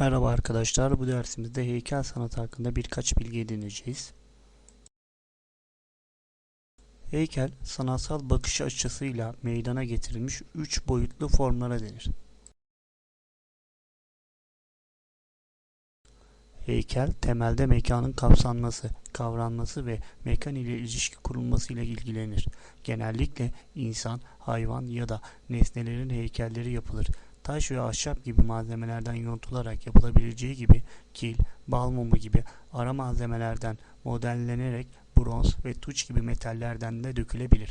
Merhaba arkadaşlar, bu dersimizde heykel sanatı hakkında birkaç bilgi edineceğiz. Heykel, sanatsal bakış açısıyla meydana getirilmiş üç boyutlu formlara denir. Heykel, temelde mekanın kapsanması, kavranması ve mekan ile ilişki kurulması ile ilgilenir. Genellikle insan, hayvan ya da nesnelerin heykelleri yapılır. Taş ve ahşap gibi malzemelerden yontularak yapılabileceği gibi kil, bal mumu gibi ara malzemelerden modellenerek bronz ve tuç gibi metallerden de dökülebilir.